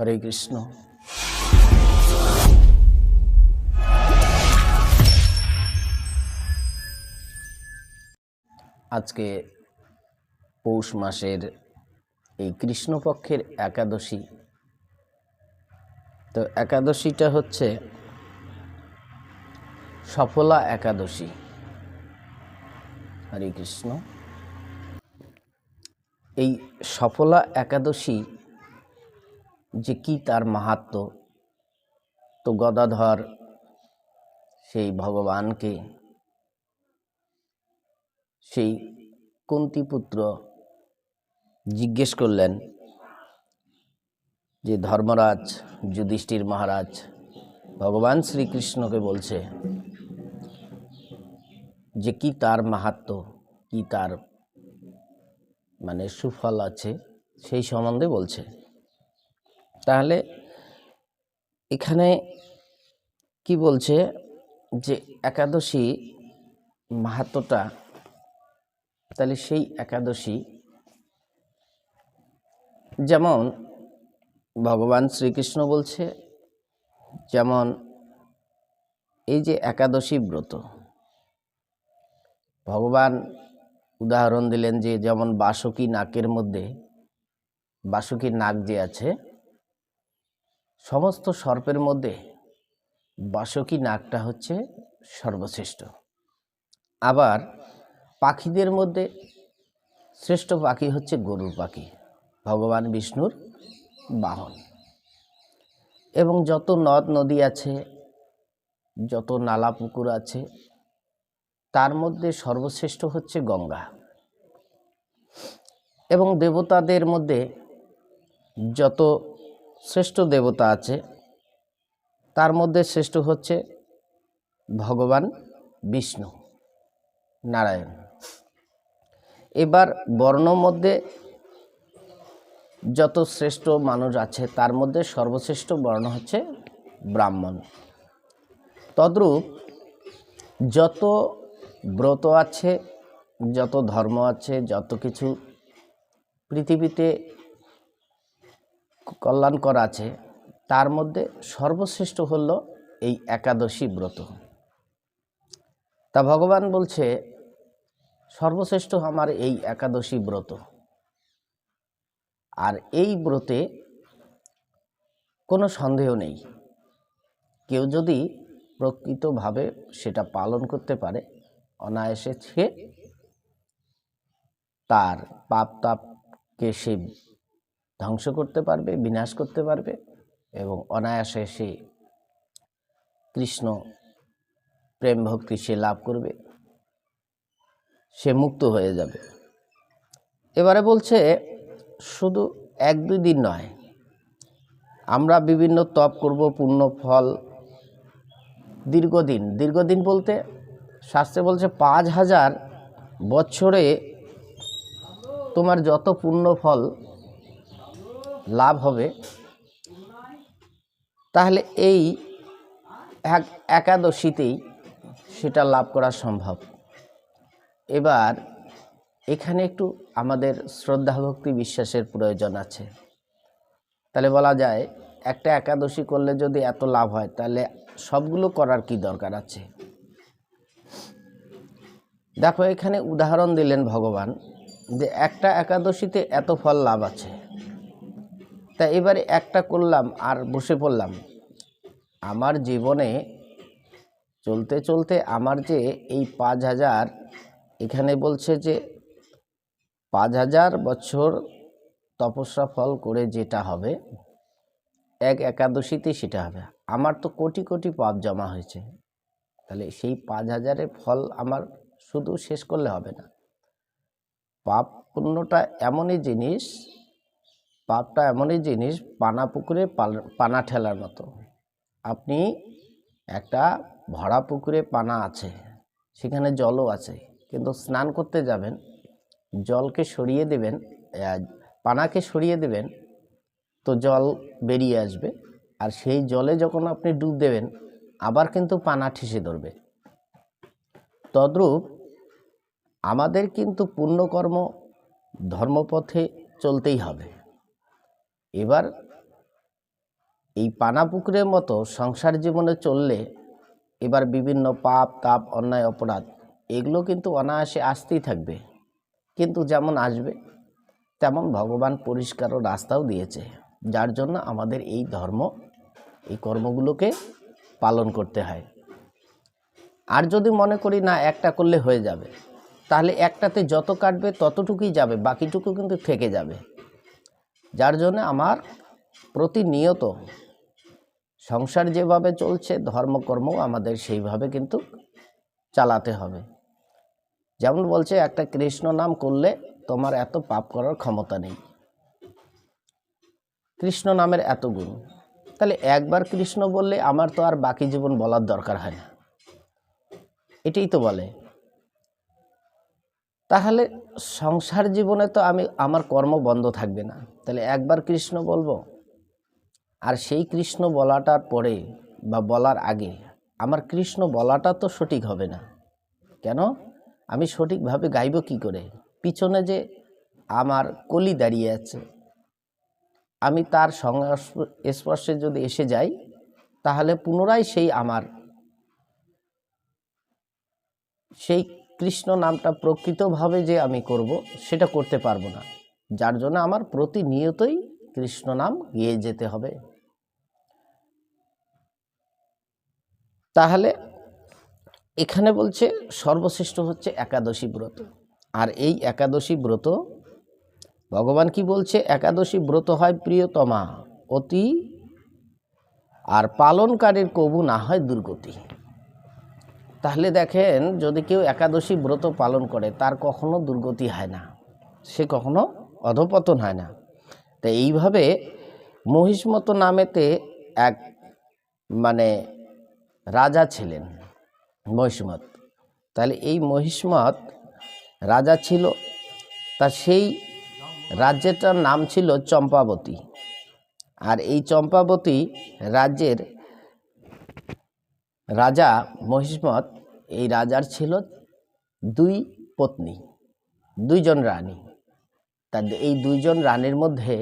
হরে কৃষ্ণ। আজকে পৌষ মাসের এই কৃষ্ণপক্ষের একাদশী। তো একাদশীটা হচ্ছে সফলা একাদশী। হরে কৃষ্ণ। এই সফলা একাদশী যে কি তার মাহাত্ম? তো গদাধর সেই ভগবানকে, সেই কুন্তিপুত্র জিজ্ঞেস করলেন যে, ধর্মরাজ, যুধিষ্ঠির মহারাজ, ভগবান শ্রীকৃষ্ণকে বলছে যে, কি তার মাহাত্ম, কি তার মানে সুফল আছে? সেই সম্বন্ধে বলছে। তাহলে এখানে কি বলছে যে একাদশী মাহাত্মটা, তাহলে সেই একাদশী যেমন ভগবান শ্রীকৃষ্ণ বলছে, যেমন এই যে একাদশী ব্রত, ভগবান উদাহরণ দিলেন যে যেমন বাসকি নাকের মধ্যে, বাসুকীর নাক যে আছে সমস্ত সর্পের মধ্যে বাসকী নাকটা হচ্ছে সর্বশ্রেষ্ঠ। আবার পাখিদের মধ্যে শ্রেষ্ঠ পাখি হচ্ছে গরুর পাখি, ভগবান বিষ্ণুর বাহন। এবং যত নদ নদী আছে, যত নালা পুকুর আছে, তার মধ্যে সর্বশ্রেষ্ঠ হচ্ছে গঙ্গা। এবং দেবতাদের মধ্যে যত শ্রেষ্ঠ দেবতা আছে। তার মধ্যে শ্রেষ্ঠ হচ্ছে ভগবান বিষ্ণু নারায়ণ। এবার বর্ণ মধ্যে যত শ্রেষ্ঠ মানুষ আছে, তার মধ্যে সর্বশ্রেষ্ঠ বর্ণ হচ্ছে ব্রাহ্মণ। তদ্রূপ যত ব্রত আছে, যত ধর্ম আছে, যত কিছু পৃথিবীতে কল্যাণকর আছে, তার মধ্যে সর্বশ্রেষ্ঠ হল এই একাদশী ব্রত। তা ভগবান বলছে, সর্বশ্রেষ্ঠ আমার এই একাদশী ব্রত। আর এই ব্রতে কোনো সন্দেহ নেই। কেউ যদি প্রকৃতভাবে সেটা পালন করতে পারে, অনায়াসে সে তার পাপ তাপকে সে ধ্বংস করতে পারবে, বিনাশ করতে পারবে এবং অনায়াসে সে কৃষ্ণ প্রেম ভক্তি সে লাভ করবে, সে মুক্ত হয়ে যাবে। এবারে বলছে, শুধু এক দুই দিন নয়, আমরা বিভিন্ন তপ করব, পূর্ণ ফল, দীর্ঘদিন। দীর্ঘদিন বলতে শাস্ত্রে বলছে পাঁচ হাজার বছরে তোমার যত পূর্ণ ফল লাভ হবে। তাহলে এই এক একাদশীতেই সেটা লাভ করা সম্ভব। এবার এখানে একটু আমাদের শ্রদ্ধা ভক্তি বিশ্বাসের প্রয়োজন আছে। তাহলে বলা যায়, একটা একাদশী করলে যদি এত লাভ হয়, তাহলে সবগুলো করার কি দরকার আছে? দেখো, এখানে উদাহরণ দিলেন ভগবান যে একটা একাদশীতে এত ফল লাভ আছে। তা এবারে একটা করলাম আর বসে পড়লাম। আমার জীবনে চলতে চলতে আমার যে এই পাঁচ হাজার, এখানে বলছে যে পাঁচ হাজার বছর তপস্যা ফল করে যেটা হবে, এক একাদশীতে সেটা হবে। আমার তো কোটি কোটি পাপ জমা হয়েছে। তাহলে সেই পাঁচ হাজারের ফল আমার শুধু শেষ করলে হবে না। পাপ পুণ্যটা এমনই জিনিস পাপটা এমনই জিনিস, পানা পুকুরে পানা ঠেলার মতো। আপনি একটা ভরা পুকুরে পানা আছে, সেখানে জলও আছে, কিন্তু স্নান করতে যাবেন, জলকে সরিয়ে দেবেন পানাকে সরিয়ে দেবেন, তো জল বেরিয়ে আসবে। আর সেই জলে যখন আপনি ডুব দেবেন, আবার কিন্তু পানা ঠেসে ধরবে। তদ্রূপ আমাদের কিন্তু পুণ্যকর্ম ধর্মপথে চলতেই হবে। এবার এই পানা পুকুরের মতো সংসার জীবনে চললে এবার বিভিন্ন পাপ, তাপ, অন্যায়, অপরাধ, এগুলো কিন্তু অনায়াসে আসতেই থাকবে। কিন্তু যেমন আসবে, তেমন ভগবান পরিষ্কার রাস্তাও দিয়েছে। যার জন্য আমাদের এই ধর্ম, এই কর্মগুলোকে পালন করতে হয়। আর যদি মনে করি না, একটা করলে হয়ে যাবে, তাহলে একটাতে যত কাটবে ততটুকুই যাবে, বাকিটুকু কিন্তু থেকে যাবে। যার জন্য আমার প্রতিনিয়ত সংসার যেভাবে চলছে ধর্মকর্ম আমাদের সেইভাবে কিন্তু চালাতে হবে। যেমন বলছে, একটা কৃষ্ণ নাম করলে তোমার এত পাপ করার ক্ষমতা নেই। কৃষ্ণ নামের এত গুণ। তাহলে একবার কৃষ্ণ বললে আমার তো আর বাকি জীবন বলার দরকার হয় না। এটাই তো বলে। তাহলে সংসার জীবনে তো আমি, আমার কর্ম বন্ধ থাকবে না। তাহলে একবার কৃষ্ণ বলব, আর সেই কৃষ্ণ বলাটার পরে বা বলার আগে আমার কৃষ্ণ বলাটা তো সঠিক হবে না। কেন? আমি সঠিকভাবে গাইব কি করে? পিছনে যে আমার কলি দাঁড়িয়ে আছে, আমি তার সংস্প- স্পর্শে যদি এসে যাই, তাহলে পুনরায় সেই আমার, সেই কৃষ্ণ নামটা প্রকৃতভাবে যে আমি করব, সেটা করতে পারব না। যার জন্য আমার প্রতিনিয়তই কৃষ্ণ নাম গিয়ে যেতে হবে। তাহলে এখানে বলছে সর্বশ্রেষ্ঠ হচ্ছে একাদশী ব্রত। আর এই একাদশী ব্রত, ভগবান কি বলছে? একাদশী ব্রত হয় প্রিয়তমা, অতি, আর পালনকারীর কবু না হয় দুর্গতি। তাহলে দেখেন, যদি কেউ একাদশী ব্রত পালন করে, তার কখনো দুর্গতি হয় না। সে কখনো অধপতন হয় না। তো এইভাবে মহিষ্মত নামেতে এক মানে রাজা ছিলেন মহিষ্মত। তাহলে এই মহিষ্মত রাজা ছিল তা সেই রাজ্যটার নাম ছিল চম্পাবতী। আর এই চম্পাবতী রাজ্যের রাজা মহিষ্মত এই রাজার ছিল দুই পত্নী, দুইজন রানী। তার এই দুইজন রানীর মধ্যে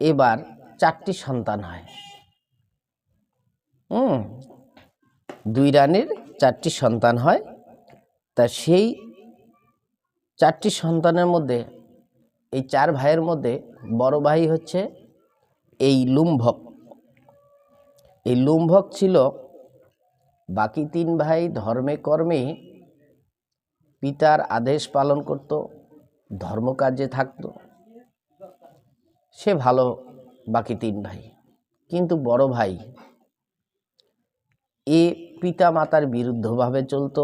এবার চারটি সন্তান হয়। হুম, দুই রানীর চারটি সন্তান হয়। তা সেই চারটি সন্তানের মধ্যে, এই চার ভাইয়ের মধ্যে বড় ভাই হচ্ছে এই লুম্ভক। এই লুম্ভক ছিল বাকি তিন ভাই ধর্মে কর্মে পিতার আদেশ পালন করত, ধর্মকার্যে থাকত। সে ভালো বাকি তিন ভাই। কিন্তু বড় ভাই, এ পিতা মাতার বিরুদ্ধভাবে চলতো,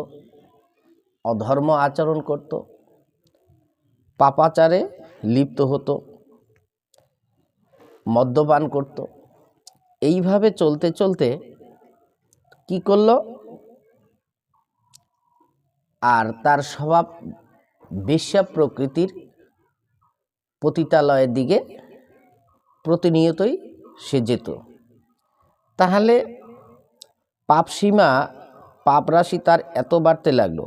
অধর্ম আচরণ করত, পাপাচারে লিপ্ত হতো, মদ্যপান করত। এইভাবে চলতে চলতে কি করল? আর তার স্বভাব বেশ্যা প্রকৃতির পতিতালয়ের দিকে প্রতিনিয়তই সে যেত। তাহলে পাপ সীমা, পাপ রাশি তার এত বাড়তে লাগল।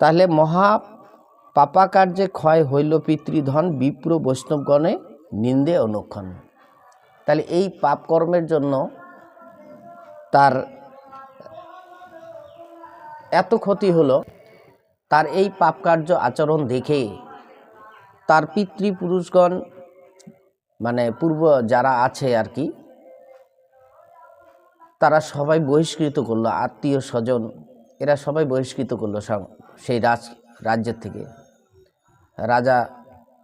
তাহলে মহা পাপাকার্যে ক্ষয় হইল পিতৃধন বিপ্র বৈষ্ণবগণে নিন্দে অনুক্ষণ। তাহলে এই পাপ কর্মের জন্য তার এত ক্ষতি হলো, তার এই পাপ কার্য আচরণ দেখে তার পিতৃপুরুষগণ মানে পূর্ব যারা আছে আর কি, তারা সবাই বহিষ্কৃত করল, আত্মীয় স্বজন, এরা সবাই বহিষ্কৃত করল সেই রাজ, রাজ্যের থেকে। রাজা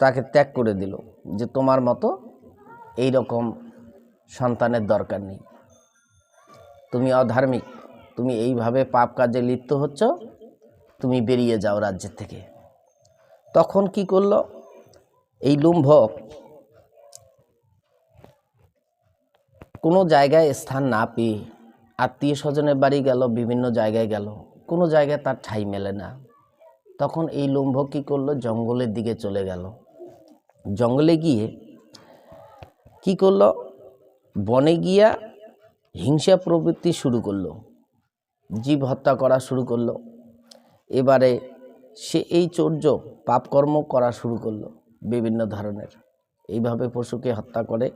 তাকে ত্যাগ করে দিল যে তোমার মতো এই রকম সন্তানের দরকার নেই। তুমি অধার্মিক, তুমি এইভাবে পাপ কাজে লিপ্ত হচ্ছ, তুমি বেরিয়ে যাও রাজ্যের থেকে। তখন কি করল? এই লুম্ভক কোনো জায়গায় স্থান না পেয়ে আত্মীয় স্বজনের বাড়ি গেল, বিভিন্ন জায়গায় গেল, কোনো জায়গায় তার ঠাই মেলে না। তখন এই লুম্ভক কী করল? জঙ্গলের দিকে চলে গেল। জঙ্গলে গিয়ে কি করল? বনে গিয়া হিংসা প্রবৃত্তি শুরু করল। জীব হত্যা করা শুরু করল। এবারে সে এই চর্য পাপকর্ম করা শুরু করল বিভিন্ন ধরনের। এইভাবে পশুকে হত্যা করে,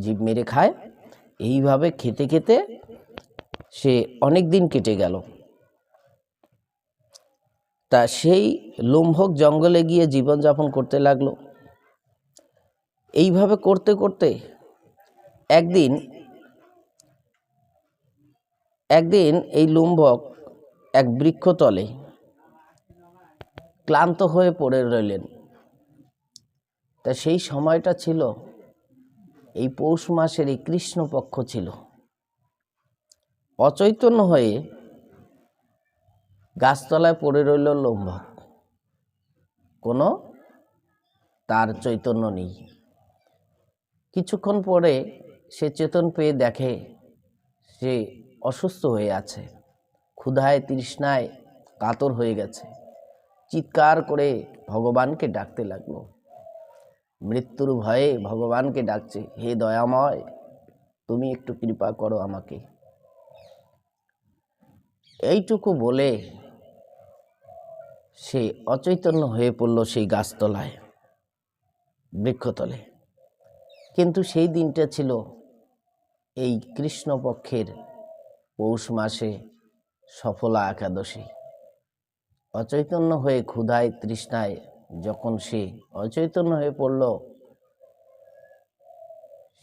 জীব মেরে খায়। এইভাবে খেতে খেতে সে অনেক দিন কেটে গেল। তা সেই লুম্ভক জঙ্গলে গিয়ে জীবনযাপন করতে লাগল। এইভাবে করতে করতে একদিন একদিন এই লুম্ভক এক বৃক্ষতলে ক্লান্ত হয়ে পড়ে রইলেন। তা সেই সময়টা ছিল, এই পৌষ মাসের এই কৃষ্ণপক্ষ ছিল। অচৈতন্য হয়ে গাছতলায় পড়ে রইল লম্ভক কোনো তার চৈতন্য নেই। কিছুক্ষণ পরে সে চেতন পেয়ে দেখে, সে অসুস্থ হয়ে আছে। ক্ষুধায় তৃষ্ণায় কাতর হয়ে গেছে। চিৎকার করে ভগবানকে ডাকতে লাগল। মৃত্যুর ভয়ে ভগবানকে ডাকছে, হে দয়াময়, তুমি একটু কৃপা করো আমাকে। এইটুকু বলে সে অচৈতন্য হয়ে পড়ল সেই গাছতলায়, বৃক্ষতলে। কিন্তু সেই দিনটা ছিল এই কৃষ্ণপক্ষের পৌষ মাসে সফলা একাদশী। অচৈতন্য হয়ে ক্ষুধায় তৃষ্ণায় যখন সে অচৈতন্য হয়ে পড়ল,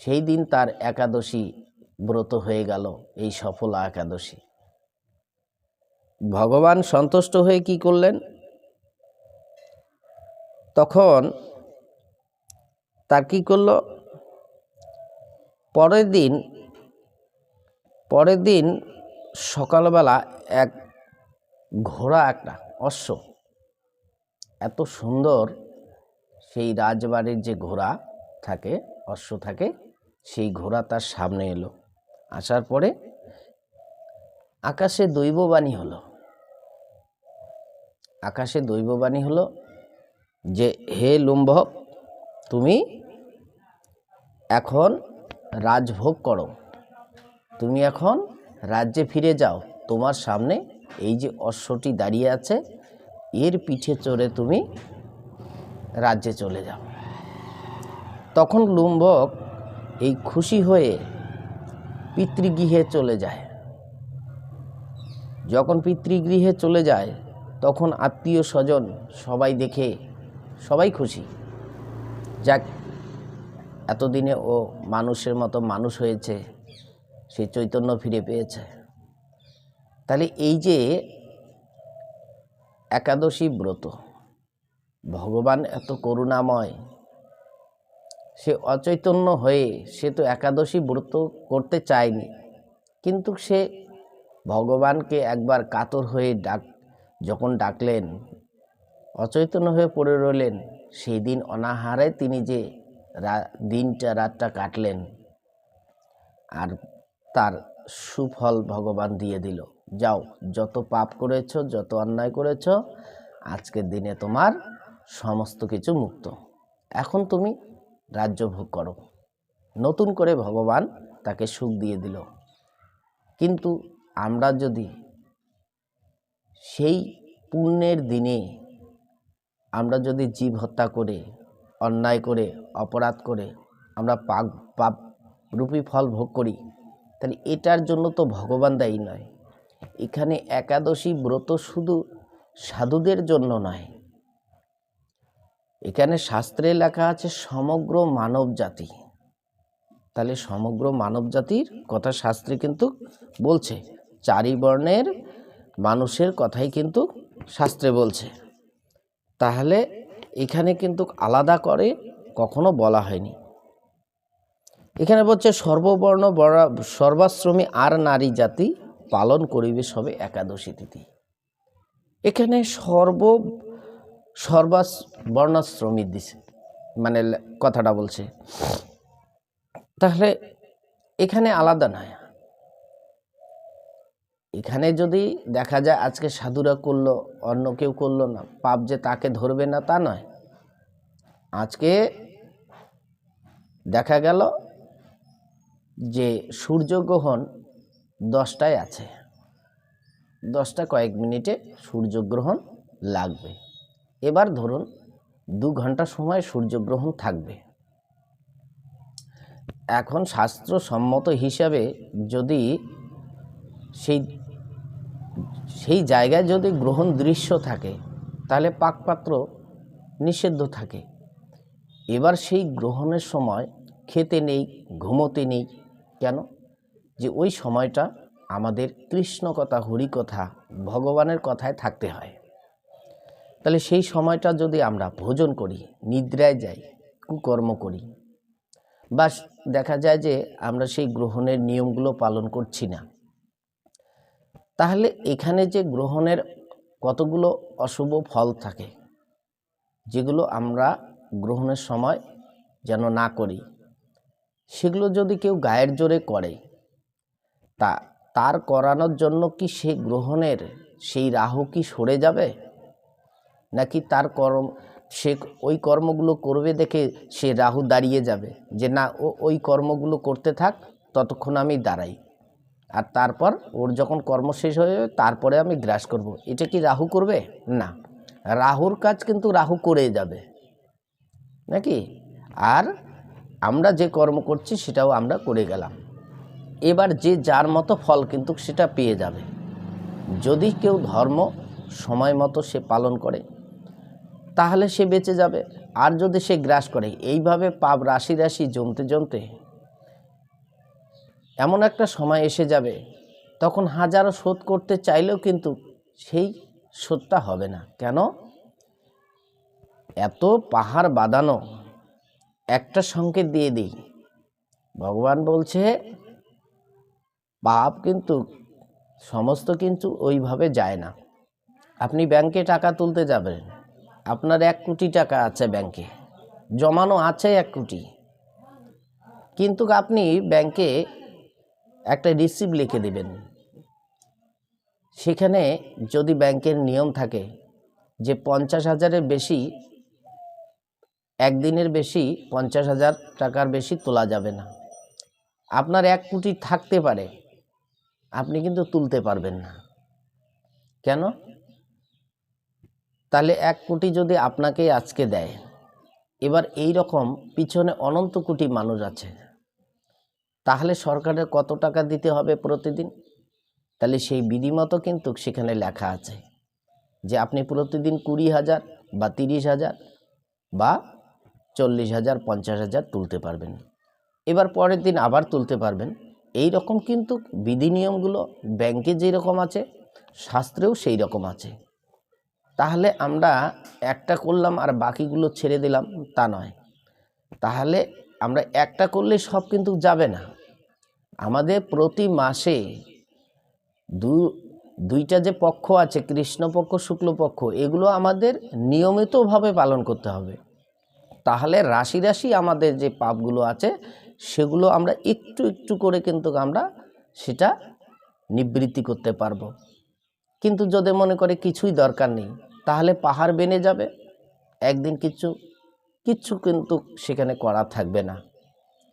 সেই দিন তার একাদশী ব্রত হয়ে গেল এই সফলা একাদশী। ভগবান সন্তুষ্ট হয়ে কি করলেন? তখন তার কি করল? পরের দিন পরের দিন সকালবেলা এক ঘোড়া, একটা অশ্ব, এত সুন্দর সেই রাজবাড়ির যে ঘোড়া থাকে, অশ্ব থাকে, সেই ঘোড়া তার সামনে এলো। আসার পরে আকাশে দৈববাণী হলো। আকাশে দৈববাণী হলো যে, হে লুম্ভক তুমি এখন রাজভোগ করো। তুমি এখন রাজ্যে ফিরে যাও। তোমার সামনে এই যে অশ্বটি দাঁড়িয়ে আছে, এর পিঠে চড়ে তুমি রাজ্যে চলে যাও। তখন লুম্বক এই খুশি হয়ে পিতৃগৃহে চলে যায়। যখন পিতৃগৃহে চলে যায়, তখন আত্মীয় স্বজন সবাই দেখে সবাই খুশি। যাক, এতদিনে ও মানুষের মতো মানুষ হয়েছে। সে চৈতন্য ফিরে পেয়েছে। তাহলে এই যে একাদশী ব্রত, ভগবান এত করুণাময়, সে অচৈতন্য হয়ে সে তো একাদশী ব্রত করতে চায়নি, কিন্তু সে ভগবানকে একবার কাতর হয়ে ডাক, যখন ডাকলেন, অচৈতন্য হয়ে পড়ে রইলেন, সেই দিন অনাহারে তিনি যে দিনটা, রাতটা কাটলেন। আর তার সুফল ভগবান দিয়ে দিল। যাও, যত পাপ করেছ, যত অন্যায় করেছ, আজকের দিনে তোমার সমস্ত কিছু মুক্ত। এখন তুমি রাজ্য ভোগ করো। নতুন করে ভগবান তাকে সুখ দিয়ে দিল। কিন্তু আমরা যদি সেই পুণ্যের দিনে আমরা যদি জীব হত্যা করে, অন্যায় করে, অপরাধ করে আমরা পাপ পাপ রূপী ফল ভোগ করি তাহলে এটার জন্য তো ভগবান দায়ী নয়। এখানে একাদশী ব্রত শুধু সাধুদের জন্য নয়। এখানে শাস্ত্রে লেখা আছে সমগ্র মানব জাতি। তাহলে সমগ্র মানব জাতির কথা শাস্ত্রে কিন্তু বলছে। চারি বর্ণের মানুষের কথাই কিন্তু শাস্ত্রে বলছে। তাহলে এখানে কিন্তু আলাদা করে কখনো বলা হয়নি। এখানে বলছে সর্ববর্ণ বরা- সর্বাশ্রমী আর নারী জাতি পালন করিবে সবে একাদশী তিথি। এখানে সর্ব, সর্বাস, বর্ণাশ্রমী দিছে মানে কথাটা বলছে। তাহলে এখানে আলাদা নয়। এখানে যদি দেখা যায় আজকে সাধুরা করল, অন্য কেউ করল না, পাপ যে তাকে ধরবে না তা নয়। আজকে দেখা গেল যে সূর্যগ্রহণ দশটায় আছে। দশটা কয়েক মিনিটে সূর্যগ্রহণ লাগবে। এবার ধরুন দু ঘণ্টা সময় সূর্যগ্রহণ থাকবে। এখন শাস্ত্রসম্মত হিসাবে যদি সেই সেই জায়গায় যদি গ্রহণ দৃশ্য থাকে, তাহলে পাকপাত্র নিষিদ্ধ থাকে। এবার সেই গ্রহণের সময় খেতে নেই, ঘুমোতে নেই কেন? যে ওই সময়টা আমাদের কৃষ্ণ কথা হরিকথা ভগবানের কথায় থাকতে হয়। তাহলে সেই সময়টা যদি আমরা ভোজন করি, নিদ্রায় যাই, কুকর্ম করি বা দেখা যায় যে আমরা সেই গ্রহণের নিয়মগুলো পালন করছি না। তাহলে এখানে যে গ্রহণের কতগুলো অশুভ ফল থাকে, যেগুলো আমরা গ্রহণের সময় যেন না করি সেগুলো যদি কেউ গায়ের জোরে করে, তা তার করানোর জন্য কি সে গ্রহণের সেই রাহু কি সরে যাবে? নাকি তার কর্ম, সে ওই কর্মগুলো করবে দেখে সে রাহু দাঁড়িয়ে যাবে, যে না, ও ওই কর্মগুলো করতে থাক, ততক্ষণ আমি দাঁড়াই। আর তারপর ওর যখন কর্ম শেষ হয়ে যাবে, তারপরে আমি গ্রাস করব। এটা কি রাহু করবে? না। রাহুর কাজ কিন্তু রাহু করে যাবে। নাকি? আর আমরা যে কর্ম করছি সেটাও আমরা করে গেলাম। এবার যে যার মতো ফল কিন্তু সেটা পেয়ে যাবে। যদি কেউ ধর্ম সময় মতো সে পালন করে, তাহলে সে বেঁচে যাবে। আর যদি সে গ্রাস করে, এইভাবে পাপ রাশি রাশি, জমতে জমতে এমন একটা সময় এসে যাবে, তখন হাজারো শোধ করতে চাইলেও কিন্তু সেই শোধটা হবে না। কেন? এত পাহাড় বাঁধানো একটা সংকেত দিয়ে দিই। ভগবান বলছে, পাপ কিন্তু, সমস্ত কিন্তু ওইভাবে যায় না। আপনি ব্যাংকে টাকা তুলতে যাবেন। আপনার এক কোটি টাকা আছে ব্যাংকে। জমানো আছে এক কোটি। কিন্তু আপনি ব্যাংকে একটা রিসিভ লিখে দেবেন। সেখানে যদি ব্যাংকের নিয়ম থাকে যে পঞ্চাশ হাজারের বেশি একদিনের বেশি পঞ্চাশ হাজার টাকার বেশি তোলা যাবে না। আপনার এক কোটি থাকতে পারে, আপনি কিন্তু তুলতে পারবেন না। কেন? তাহলে এক কোটি যদি আপনাকে আজকে দেয়, এবার এই রকম পিছনে অনন্ত কোটি মানুষ আছে, তাহলে সরকারের কত টাকা দিতে হবে প্রতিদিন? তাহলে সেই বিধিমতো কিন্তু সেখানে লেখা আছে যে আপনি প্রতিদিন কুড়ি হাজার বা তিরিশ হাজার বা চল্লিশ হাজার, পঞ্চাশ হাজার তুলতে পারবেন। এবার পরের দিন আবার তুলতে পারবেন। এই রকম কিন্তু বিধি নিয়মগুলো ব্যাংকে যেই রকম আছে, শাস্ত্রেও সেই রকম আছে। তাহলে আমরা একটা করলাম আর বাকিগুলো ছেড়ে দিলাম, তা নয়। তাহলে আমরা একটা করলে সব কিন্তু যাবে না। আমাদের প্রতি মাসে দু, দুইটা যে পক্ষ আছে, কৃষ্ণপক্ষ, শুক্লপক্ষ, এগুলো আমাদের নিয়মিতভাবে পালন করতে হবে। তাহলে রাশি রাশি আমাদের যে পাপগুলো আছে, সেগুলো আমরা একটু একটু করে কিন্তু আমরা সেটা নিবৃত্তি করতে পারব। কিন্তু যদি মনে করে কিছুই দরকার নেই, তাহলে পাহাড় বেনে যাবে, একদিন কিছু কিচ্ছু কিন্তু সেখানে করা থাকবে না।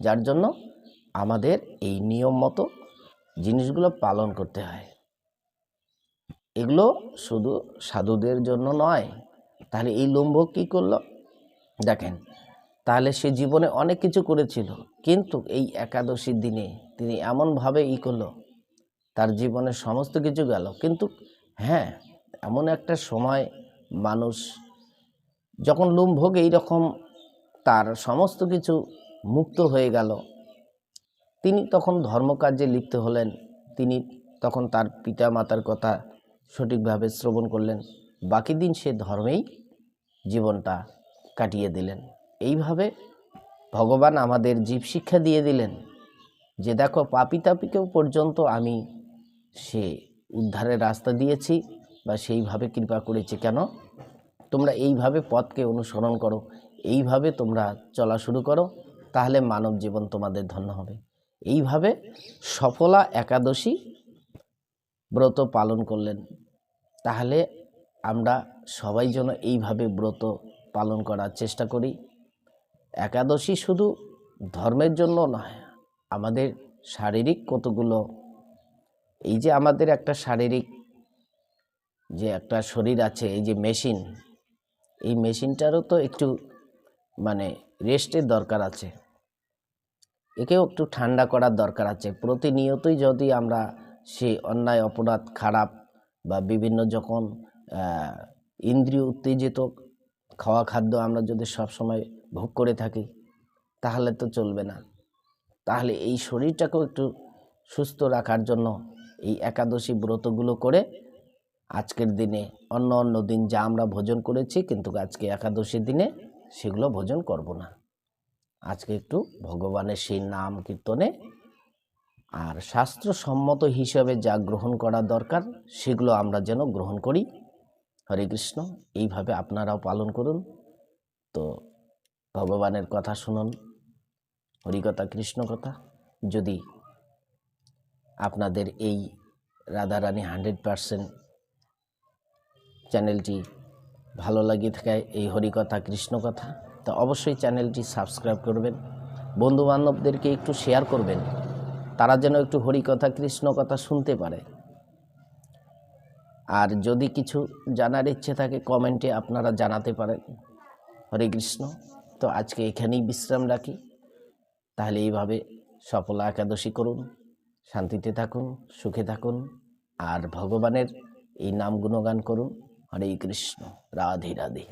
যার জন্য আমাদের এই নিয়ম মতো জিনিসগুলো পালন করতে হয়। এগুলো শুধু সাধুদের জন্য নয়, তাহলে এই লম্ভক কী করল? দেখেন, তাহলে সে জীবনে অনেক কিছু করেছিল, কিন্তু এই একাদশীর দিনে তিনি এমনভাবে ই করল, তার জীবনের সমস্ত কিছু গেল। কিন্তু হ্যাঁ এমন একটা সময় মানুষ যখন লুম্ভোগ এইরকম তার সমস্ত কিছু মুক্ত হয়ে গেল, তিনি তখন ধর্মকার্যে লিপ্ত হলেন, তিনি তখন তার পিতা মাতার কথা সঠিকভাবে শ্রবণ করলেন, বাকি দিন সে ধর্মেই জীবনটা কাটিয়ে দিলেন। এইভাবে ভগবান আমাদের জীব শিক্ষা দিয়ে দিলেন যে, দেখো, পাপি তাপিকেও পর্যন্ত আমি সে উদ্ধারের রাস্তা দিয়েছি বা সেইভাবে কৃপা করেছি কেন? তোমরা এইভাবে পথকে অনুসরণ করো, এইভাবে তোমরা চলা শুরু করো, তাহলে মানব জীবন তোমাদের ধন্য হবে। এইভাবে সফলা একাদশী ব্রত পালন করলেন। তাহলে আমরা সবাই যেন এইভাবে ব্রত পালন করার চেষ্টা করি। একাদশী শুধু ধর্মের জন্য নয়, আমাদের শারীরিক কতগুলো, এই যে আমাদের একটা শারীরিক যে একটা শরীর আছে, এই যে মেশিন, এই মেশিনটারও তো একটু মানে রেস্টের দরকার আছে। একেও একটু ঠান্ডা করার দরকার আছে। প্রতিনিয়তই যদি আমরা সেই অন্যায়, অপরাধ, খারাপ বা বিভিন্ন যখন ইন্দ্রিয় উত্তেজিত খাওয়া খাদ্য আমরা যদি সবসময় ভোগ করে থাকি, তাহলে তো চলবে না। তাহলে এই শরীরটাকেও একটু সুস্থ রাখার জন্য এই একাদশী ব্রতগুলো করে আজকের দিনে অন্য অন্য দিন যা আমরা ভোজন করেছি, কিন্তু আজকে একাদশীর দিনে সেগুলো ভোজন করব না। আজকে একটু ভগবানের সেই নাম কীর্তনে আর শাস্ত্রসম্মত হিসাবে যা গ্রহণ করা দরকার, সেগুলো আমরা যেন গ্রহণ করি। হরে কৃষ্ণ, এইভাবে আপনারাও পালন করুন। তো ভগবানের কথা শুনুন, হরিকথা কৃষ্ণ কথা যদি আপনাদের এই রাধারানী হান্ড্রেড পারসেন্ট চ্যানেলটি ভালো লাগিয়ে থাকে, এই হরিকথা কৃষ্ণ কথা তো অবশ্যই চ্যানেলটি সাবস্ক্রাইব করবেন। বন্ধু বান্ধবদেরকে একটু শেয়ার করবেন, তারা যেন একটু হরিকথা কৃষ্ণ কথা শুনতে পারে। আর যদি কিছু জানার ইচ্ছে থাকে, কমেন্টে আপনারা জানাতে পারেন। হরে কৃষ্ণ। তো আজকে এখানেই বিশ্রাম রাখি। তাহলে এইভাবে সফলা একাদশী করুন, শান্তিতে থাকুন, সুখে থাকুন, আর ভগবানের এই নাম গুণগান করুন। হরে কৃষ্ণ। রাধে রাধে।